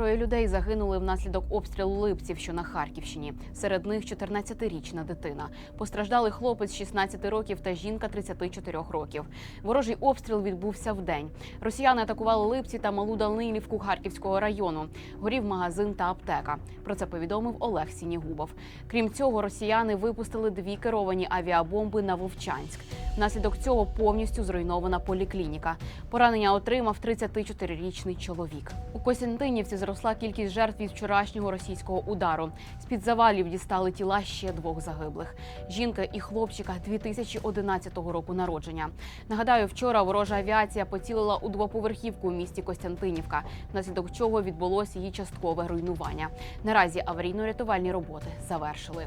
Троє людей загинули внаслідок обстрілу Липців, що на Харківщині. Серед них 14-річна дитина. Постраждали хлопець 16 років та жінка 34 років. Ворожий обстріл відбувся вдень. Росіяни атакували Липці та Малу Данилівку Харківського району. Горів магазин та аптека. Про це повідомив Олег Сінігубов. Крім цього, росіяни випустили дві керовані авіабомби на Вовчанськ. Внаслідок цього повністю зруйнована поліклініка. Поранення отримав 34-річний чоловік. У Костянтинівці зросла кількість жертв від вчорашнього російського удару. З під завалів дістали тіла ще двох загиблих. Жінка і хлопчика 2011 року народження. Нагадаю, вчора ворожа авіація поцілила у двоповерхівку у місті Костянтинівка, внаслідок чого відбулося її часткове руйнування. Наразі аварійно-рятувальні роботи завершили.